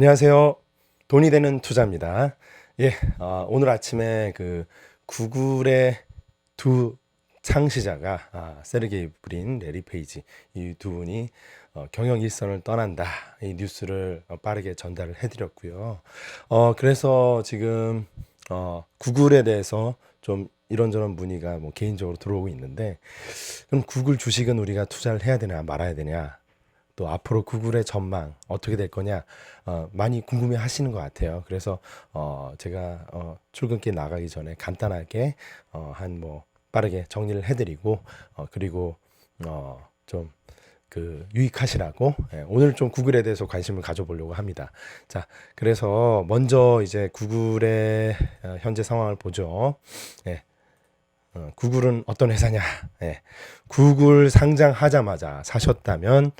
안녕하세요. 돈이 되는 투자입니다. 예, 어, 오늘 아침에 그 구글의 두 창시자가 아, 세르게이 브린, 레리 페이지 이 두 분이 어, 경영 일선을 떠난다 이 뉴스를 어, 빠르게 전달을 해드렸고요. 어, 그래서 지금 어, 구글에 대해서 좀 이런저런 문의가 뭐 개인적으로 들어오고 있는데 그럼 구글 주식은 우리가 투자를 해야 되냐 말아야 되냐 또 앞으로 구글의 전망 어떻게 될 거냐 어, 많이 궁금해 하시는 것 같아요. 그래서 어, 제가 어, 출근길 나가기 전에 간단하게 어, 한뭐 빠르게 정리를 해드리고 어, 그리고 어, 좀 그 유익하시라고 예, 오늘 좀 구글에 대해서 관심을 가져보려고 합니다. 자, 그래서 먼저 이제 구글의 어, 현재 상황을 보죠. 예, 어, 구글은 어떤 회사냐? 예, 구글 상장하자마자 사셨다면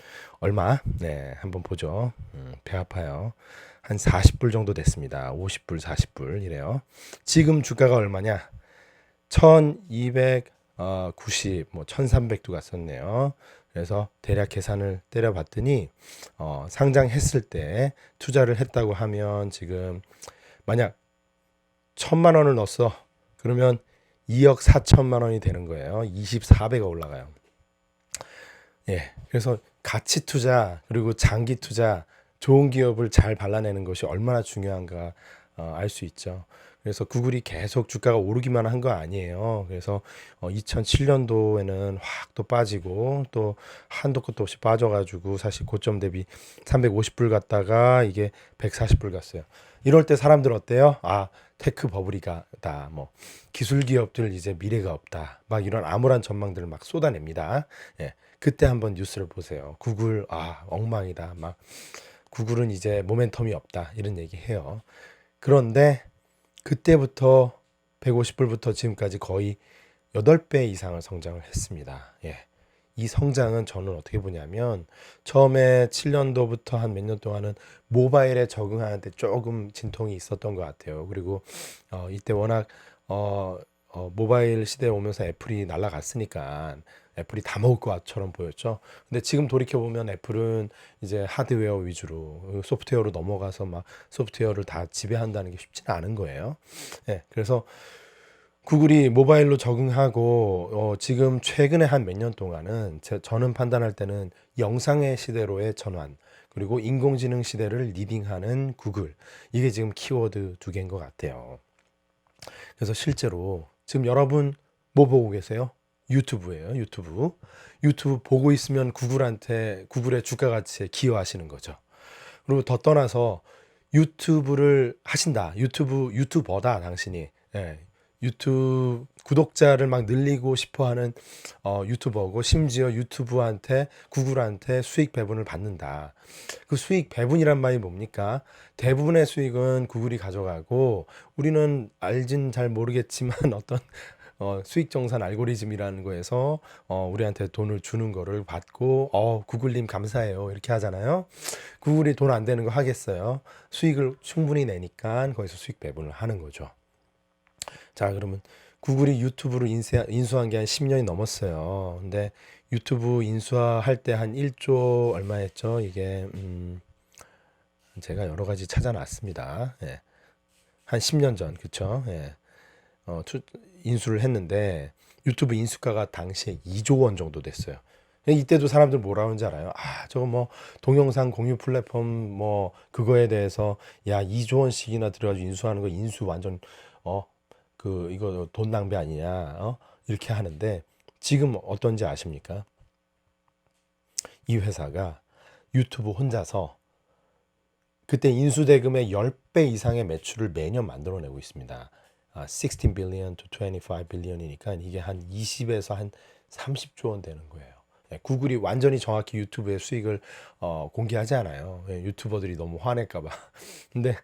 얼마? 네, 한번 보죠. 음, 배 아파요. 한 40불 정도 됐습니다. 50불, 40불 이래요. 지금 주가가 얼마냐? 1290, 뭐 1300도 갔었네요. 그래서 대략 계산을 때려봤더니 어, 상장했을 때 투자를 했다고 하면 지금 만약 천만 원을 넣었어. 그러면 2억 4천만 원이 되는 거예요. 24배가 올라가요. 예. 그래서 가치 투자 그리고 장기 투자 좋은 기업을 잘 발라내는 것이 얼마나 중요한가 어, 알 수 있죠. 그래서 구글이 계속 주가가 오르기만 한 거 아니에요. 그래서 어, 2007년도에는 확 또 빠지고 또 한도 끝도 없이 빠져가지고 사실 고점 대비 350불 갔다가 이게 140불 갔어요. 이럴 때 사람들 어때요? 아 테크 버블이다. 뭐 기술 기업들 이제 미래가 없다. 막 이런 암울한 전망들을 막 쏟아냅니다. 예. 그때 한번 뉴스를 보세요. 구글 아 엉망이다. 막 구글은 이제 모멘텀이 없다. 이런 얘기 해요. 그런데 그때부터 150불부터 지금까지 거의 8배 이상을 성장을 했습니다. 예. 이 성장은 저는 어떻게 보냐면 처음에 7년도부터 한 몇 년 동안은 모바일에 적응하는데 조금 진통이 있었던 것 같아요. 그리고 어, 이때 워낙 어, 어, 모바일 시대에 오면서 애플이 날아갔으니까 애플이 다 먹을 것처럼 보였죠. 근데 지금 돌이켜 보면 애플은 이제 하드웨어 위주로 소프트웨어로 넘어가서 막 소프트웨어를 다 지배한다는 게 쉽지는 않은 거예요. 예, 그래서 구글이 모바일로 적응하고 어, 지금 최근에 한 몇 년 동안은 제, 저는 판단할 때는 영상의 시대로의 전환 그리고 인공지능 시대를 리딩하는 구글 이게 지금 키워드 두 개인 것 같아요. 그래서 실제로 지금 여러분 뭐 보고 계세요? 유튜브예요. 유튜브. 유튜브 보고 있으면 구글한테 구글의 주가 가치에 기여하시는 거죠. 그리고 더 떠나서 유튜브를 하신다. 유튜브 유튜버다 당신이. 예. 유튜브 구독자를 막 늘리고 싶어 하는 어, 유튜버고 심지어 유튜브한테 구글한테 수익 배분을 받는다. 그 수익 배분이란 말이 뭡니까? 대부분의 수익은 구글이 가져가고 우리는 알진 잘 모르겠지만 어떤 어, 수익 정산 알고리즘이라는 거에서 어, 우리한테 돈을 주는 거를 받고 어, 구글님 감사해요 이렇게 하잖아요. 구글이 돈 안 되는 거 하겠어요. 수익을 충분히 내니까 거기서 수익 배분을 하는 거죠. 자, 그러면 구글이 유튜브로 인수, 인수한 게 한 10년이 넘었어요. 근데 유튜브 인수할 때 한 1조 얼마였죠? 이게 음, 제가 여러 가지 찾아놨습니다. 예. 한 10년 전, 그쵸? 예. 어, 투, 인수를 했는데 유튜브 인수가가 당시에 2조 원 정도 됐어요. 이때도 사람들 뭐라 하는지 알아요? 아, 저거 뭐 동영상 공유 플랫폼 뭐 그거에 대해서 야, 2조 원씩이나 들어가지고 인수하는 거 인수 완전 어, 그 이거 돈 낭비 아니냐? 어? 이렇게 하는데 지금 어떤지 아십니까? 이 회사가 유튜브 혼자서 그때 인수대금의 10배 이상의 매출을 매년 만들어내고 있습니다. 아, 16 billion to 25 billion이니까 이게 한 20에서 한 30조 원 되는 거예요. 예, 구글이 완전히 정확히 유튜브의 수익을 어, 공개하지 않아요. 예, 유튜버들이 너무 화낼까봐. 근데 어,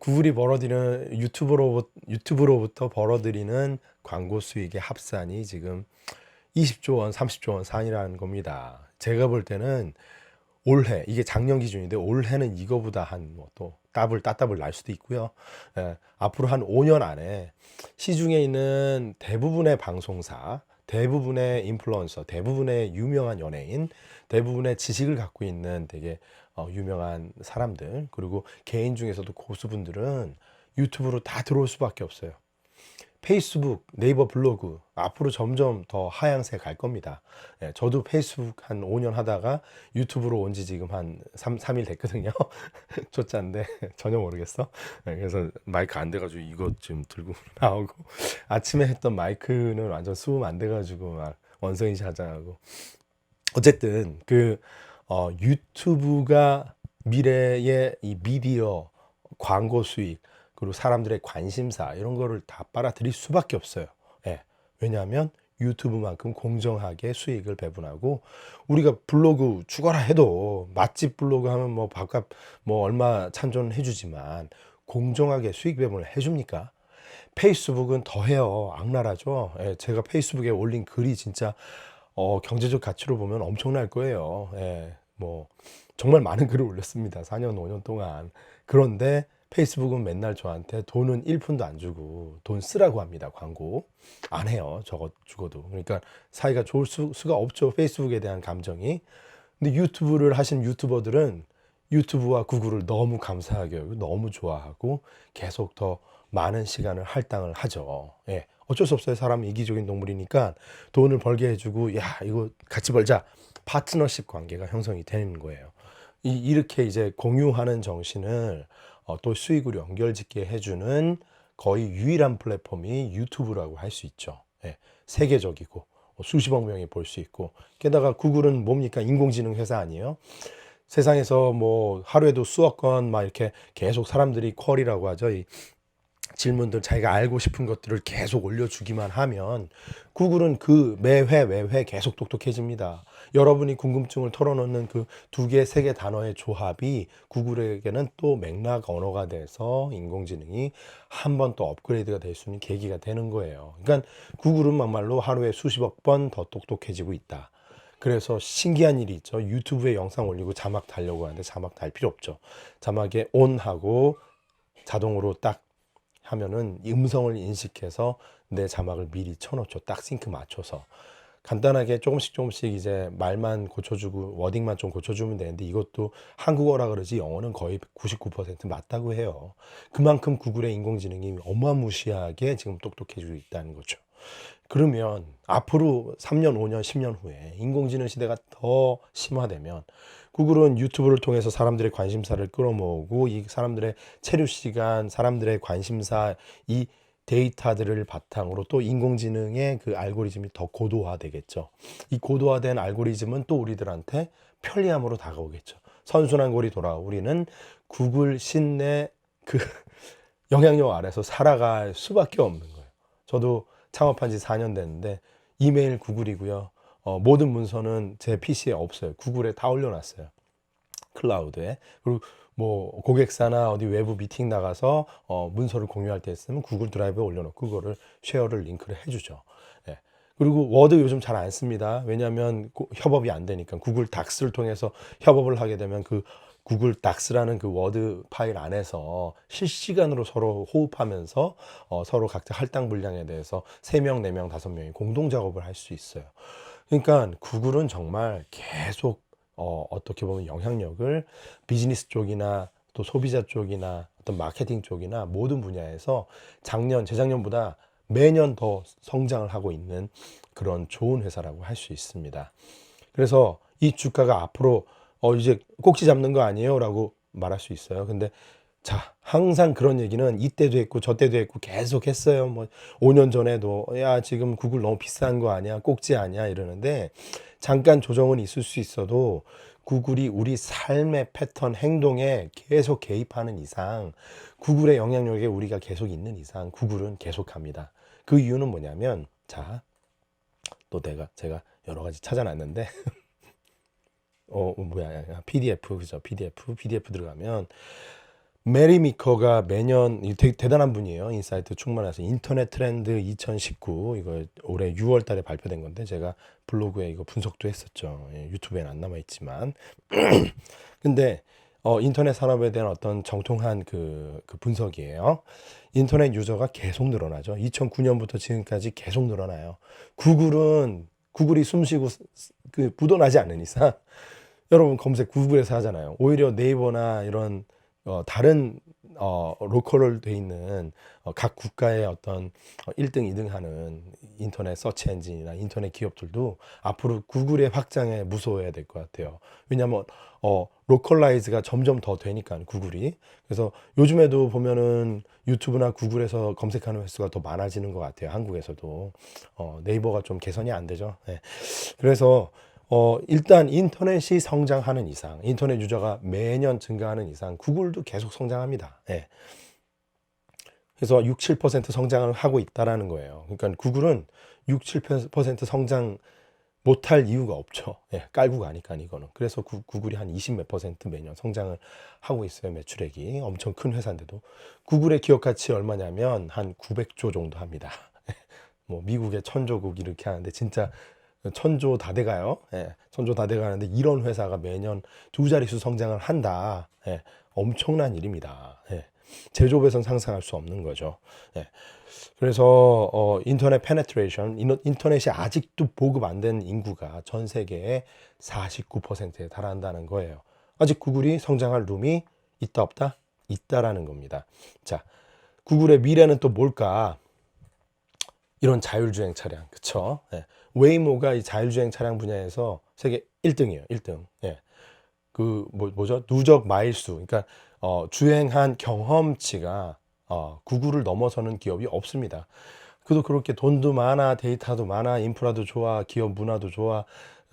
구글이 벌어들이는 유튜브로 유튜브로부터 벌어들이는 광고 수익의 합산이 지금 20조 원, 30조 원 산이라는 겁니다. 제가 볼 때는 올해 이게 작년 기준인데 올해는 이거보다 한 뭐또 더블 따따블 날 수도 있고요. 예, 앞으로 한 5년 안에 시중에 있는 대부분의 방송사 대부분의 인플루언서, 대부분의 유명한 연예인, 대부분의 지식을 갖고 있는 되게 어, 유명한 사람들, 그리고 개인 중에서도 고수분들은 유튜브로 다 들어올 수밖에 없어요. 페이스북, 네이버 블로그 앞으로 점점 더 하향세 갈 겁니다. 예, 저도 페이스북 한 5년 하다가 유튜브로 온 지 지금 한 3, 삼일 됐거든요. 초짜인데 전혀 모르겠어. 예, 그래서 마이크 안 돼가지고 이거 지금 들고 나오고 아침에 했던 마이크는 완전 수음 안 돼가지고 막 원성이 자장하고 어쨌든 그 어, 유튜브가 미래의 이 미디어 광고 수익 그리고 사람들의 관심사 이런 거를 다 빨아들일 수밖에 없어요. 예. 왜냐하면 유튜브만큼 공정하게 수익을 배분하고 우리가 블로그 죽어라 해도 맛집 블로그 하면 뭐 바깥 뭐 얼마 찬존 해주지만 공정하게 수익 배분을 해줍니까? 페이스북은 더해요. 악랄하죠. 예, 제가 페이스북에 올린 글이 진짜 어, 경제적 가치로 보면 엄청날 거예요. 예, 뭐 정말 많은 글을 올렸습니다. 4년, 5년 동안. 그런데 페이스북은 맨날 저한테 돈은 1푼도 안 주고 돈 쓰라고 합니다. 광고. 안 해요. 저거 죽어도. 그러니까 사이가 좋을 수, 수가 없죠. 페이스북에 대한 감정이. 근데 유튜브를 하신 유튜버들은 유튜브와 구글을 너무 감사하게 여기고 너무 좋아하고 계속 더 많은 시간을 할당을 하죠. 예. 어쩔 수 없어요. 사람은 이기적인 동물이니까 돈을 벌게 해주고, 야, 이거 같이 벌자. 파트너십 관계가 형성이 되는 거예요. 이, 이렇게 이제 공유하는 정신을 어, 또 수익으로 연결짓게 해주는 거의 유일한 플랫폼이 유튜브라고 할 수 있죠. 예. 세계적이고 어, 수십억 명이 볼 수 있고 게다가 구글은 뭡니까 인공지능 회사 아니에요? 세상에서 뭐 하루에도 수억 건 막 이렇게 계속 사람들이 쿼리라고 하죠. 이 질문들 자기가 알고 싶은 것들을 계속 올려주기만 하면 구글은 그 매회 매회 계속 똑똑해집니다. 여러분이 궁금증을 털어놓는 그 두 개, 세 개 단어의 조합이 구글에게는 또 맥락 언어가 돼서 인공지능이 한 번 또 업그레이드가 될 수 있는 계기가 되는 거예요. 그러니까 구글은 막말로 하루에 수십억 번 더 똑똑해지고 있다. 그래서 신기한 일이 있죠. 유튜브에 영상 올리고 자막 달려고 하는데 자막 달 필요 없죠. 자막에 온 하고 자동으로 딱 하면은 음성을 인식해서 내 자막을 미리 쳐놓죠. 딱 싱크 맞춰서. 간단하게 조금씩 조금씩 이제 말만 고쳐주고 워딩만 좀 고쳐주면 되는데 이것도 한국어라 그러지 영어는 거의 99% 맞다고 해요. 그만큼 구글의 인공지능이 어마무시하게 지금 똑똑해지고 있다는 거죠. 그러면 앞으로 3년, 5년, 10년 후에 인공지능 시대가 더 심화되면 구글은 유튜브를 통해서 사람들의 관심사를 끌어모으고 이 사람들의 체류 시간, 사람들의 관심사 이 데이터들을 바탕으로 또 인공지능의 그 알고리즘이 더 고도화되겠죠. 이 고도화된 알고리즘은 또 우리들한테 편리함으로 다가오겠죠. 선순환 고리 돌아 우리는 구글 신내 그 영향력 아래서 살아갈 수밖에 없는 거예요. 저도 창업한 지 4년 됐는데 이메일 구글이고요. 어, 모든 문서는 제 PC에 없어요. 구글에 다 올려놨어요. 클라우드에. 그리고 뭐 고객사나 어디 외부 미팅 나가서 어, 문서를 공유할 때 있으면 구글 드라이브에 올려놓고 그거를 쉐어를 링크를 해주죠. 예. 그리고 워드 요즘 잘 안 씁니다. 왜냐하면 고- 협업이 안 되니까 구글 닥스를 통해서 협업을 하게 되면 그 구글 닥스라는 그 워드 파일 안에서 실시간으로 서로 호흡하면서 어, 서로 각자 할당 분량에 대해서 세명 네 명 다섯 명이 공동 작업을 할 수 있어요. 그러니까 구글은 정말 계속 어, 어떻게 보면 영향력을 비즈니스 쪽이나 또 소비자 쪽이나 어떤 마케팅 쪽이나 모든 분야에서 작년, 재작년보다 매년 더 성장을 하고 있는 그런 좋은 회사라고 할 수 있습니다. 그래서 이 주가가 앞으로 어, 이제 꼭지 잡는 거 아니에요? 라고 말할 수 있어요. 근데 자, 항상 그런 얘기는 이때도 했고 저때도 했고 계속 했어요. 뭐 5년 전에도 야, 지금 구글 너무 비싼 거 아니야? 꼭지 아니야? 이러는데 잠깐 조정은 있을 수 있어도 구글이 우리 삶의 패턴, 행동에 계속 개입하는 이상 구글의 영향력에 우리가 계속 있는 이상 구글은 계속 갑니다. 그 이유는 뭐냐면 자, 또 내가 제가 여러 가지 찾아놨는데 어 뭐야 PDF 그죠 PDF PDF 들어가면 메리 미커가 매년 이 되게 대단한 분이에요. 인사이트 충만해서 인터넷 트렌드 2019 이거 올해 6월 달에 발표된 건데 제가 블로그에 이거 분석도 했었죠. 예, 유튜브에는 안 남아 있지만 근데 어, 인터넷 산업에 대한 어떤 정통한 그, 그 분석이에요. 인터넷 유저가 계속 늘어나죠. 2009년부터 지금까지 계속 늘어나요. 구글은 구글이 숨쉬고 그 묻어나지 않는 이상 여러분 검색 구글에서 하잖아요. 오히려 네이버나 이런 어, 다른 어, 로컬로 돼 있는 어, 각 국가의 어떤 어, 1등, 2등 하는 인터넷 서치 엔진이나 인터넷 기업들도 앞으로 구글의 확장에 무서워해야 될 것 같아요. 왜냐하면 어, 로컬라이즈가 점점 더 되니까 구글이 그래서 요즘에도 보면은 유튜브나 구글에서 검색하는 횟수가 더 많아지는 것 같아요. 한국에서도 어, 네이버가 좀 개선이 안 되죠. 네. 그래서 어, 일단 인터넷이 성장하는 이상, 인터넷 유저가 매년 증가하는 이상, 구글도 계속 성장합니다. 예. 그래서 6, 7% 성장을 하고 있다라는 거예요. 그러니까 구글은 6, 7% 성장 못할 이유가 없죠. 예, 깔고 가니까 이거는. 그래서 구, 구글이 한 20 몇 퍼센트 매년 성장을 하고 있어요. 매출액이. 엄청 큰 회사인데도. 구글의 기업 가치 얼마냐면 한 900조 정도 합니다. 뭐 미국의 천조국 이렇게 하는데 진짜 천조 다 돼가요. 예, 천조 다 돼가는데 이런 회사가 매년 두 자릿수 성장을 한다. 예, 엄청난 일입니다. 예, 제조업에선 상상할 수 없는 거죠. 예, 그래서 어, 인터넷 페네트레이션, 인터넷이 아직도 보급 안 된 인구가 전 세계의 49%에 달한다는 거예요. 아직 구글이 성장할 룸이 있다 없다? 있다라는 겁니다. 자, 구글의 미래는 또 뭘까? 이런 자율주행 차량, 그쵸? 예. 웨이모가 이 자율주행 차량 분야에서 세계 1등이에요, 1등. 예. 그, 뭐, 뭐죠? 누적 마일수. 그러니까, 어, 주행한 경험치가, 어, 구글을 넘어서는 기업이 없습니다. 그도 그렇게 돈도 많아, 데이터도 많아, 인프라도 좋아, 기업 문화도 좋아,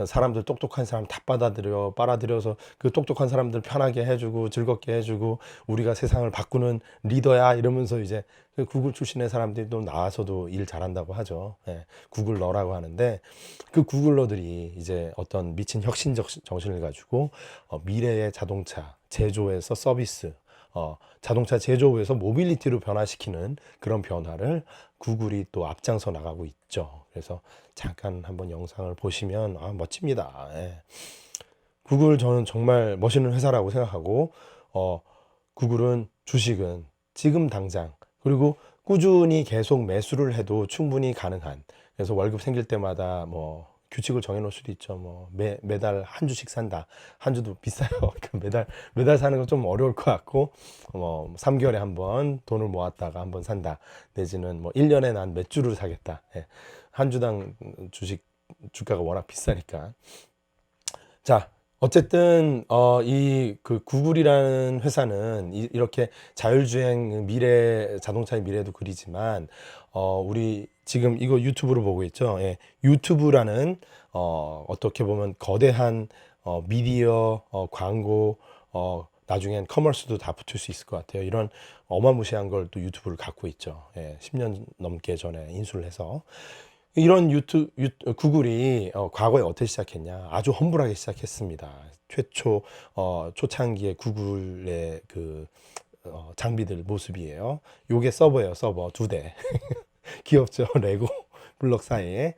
사람들 똑똑한 사람 다 받아들여, 빨아들여서 그 똑똑한 사람들 편하게 해주고, 즐겁게 해주고, 우리가 세상을 바꾸는 리더야, 이러면서 이제 그 구글 출신의 사람들이 또 나와서도 일 잘한다고 하죠. 예, 구글러라고 하는데, 그 구글러들이 이제 어떤 미친 혁신적 정신을 가지고, 어, 미래의 자동차 제조에서 서비스, 어, 자동차 제조업에서 모빌리티로 변화시키는 그런 변화를 구글이 또 앞장서 나가고 있죠. 그래서 잠깐 한번 영상을 보시면 아, 멋집니다. 예. 구글 저는 정말 멋있는 회사라고 생각하고 어, 구글은 주식은 지금 당장 그리고 꾸준히 계속 매수를 해도 충분히 가능한 그래서 월급 생길 때마다 뭐 규칙을 정해놓을 수도 있죠. 뭐 매, 매달 한 주씩 산다. 한 주도 비싸요. 그 매달 매달 사는 건 좀 어려울 것 같고 뭐 3개월에 한 번 돈을 모았다가 한 번 산다. 내지는 뭐 1년에 난 몇 주를 사겠다. 예. 한 주당 주식 주가가 워낙 비싸니까. 자, 어쨌든 어, 이 그 구글이라는 회사는 이, 이렇게 자율주행 미래 자동차의 미래도 그리지만 어, 우리 지금 이거 유튜브로 보고 있죠. 예, 유튜브라는 어, 어떻게 보면 거대한 어, 미디어 어, 광고 어, 나중엔 커머스도 다 붙을 수 있을 것 같아요. 이런 어마무시한 걸 또 유튜브를 갖고 있죠. 예, 10년 넘게 전에 인수를 해서 이런 유튜, 유, 구글이 어, 과거에 어떻게 시작했냐? 아주 험불하게 시작했습니다. 최초 어, 초창기의 구글의 그 어, 장비들 모습이에요. 요게 서버예요, 서버 두 대. 귀엽죠? 레고 블럭 사이에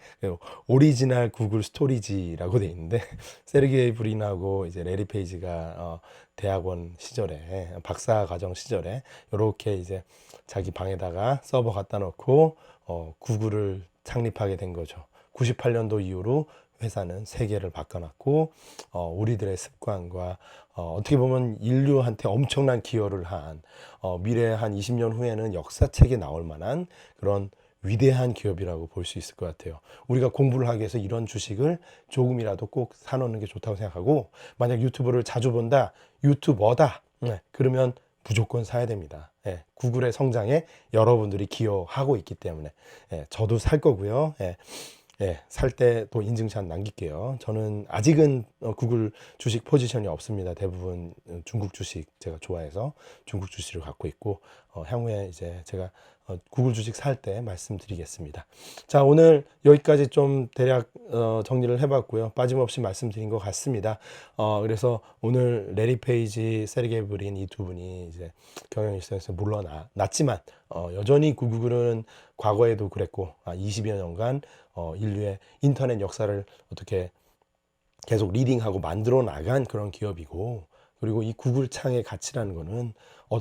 오리지널 구글 스토리지라고 돼 있는데 세르게이 브린하고 이제 레리 페이지가 어, 대학원 시절에 박사 과정 시절에 이렇게 이제 자기 방에다가 서버 갖다 놓고 어, 구글을 창립하게 된 거죠. 98년도 이후로 회사는 세계를 바꿔놨고 어, 우리들의 습관과 어, 어떻게 보면 인류한테 엄청난 기여를 한 어, 미래 한 20년 후에는 역사책에 나올 만한 그런 위대한 기업이라고 볼 수 있을 것 같아요. 우리가 공부를 하기 위해서 이런 주식을 조금이라도 꼭 사놓는 게 좋다고 생각하고 만약 유튜브를 자주 본다, 유튜버다, 네, 그러면 무조건 사야 됩니다. 예, 구글의 성장에 여러분들이 기여하고 있기 때문에 예, 저도 살 거고요. 예, 예, 살 때 또 인증샷 남길게요. 저는 아직은 어, 구글 주식 포지션이 없습니다. 대부분 어, 중국 주식 제가 좋아해서 중국 주식을 갖고 있고 어, 향후에 이제 제가 어, 구글 주식 살 때 말씀드리겠습니다. 자, 오늘 여기까지 좀 대략 어, 정리를 해봤고요. 빠짐없이 말씀드린 것 같습니다. 어, 그래서 오늘 레리 페이지, 세르게이 브린 이 두 분이 이제 경영 일선에서 물러났지만 어, 여전히 구글은 과거에도 그랬고 아, 20여 년간 어, 인류의 인터넷 역사를 어떻게 계속 리딩하고 만들어 나간 그런 기업이고 그리고 이 구글 창의 가치라는 거는 어,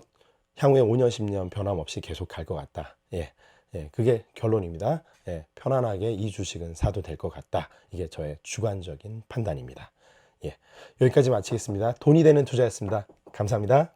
향후에 5년, 10년 변함없이 계속 갈 것 같다. 예. 예, 그게 결론입니다. 예, 편안하게 이 주식은 사도 될 것 같다. 이게 저의 주관적인 판단입니다. 예, 여기까지 마치겠습니다. 돈이 되는 투자였습니다. 감사합니다.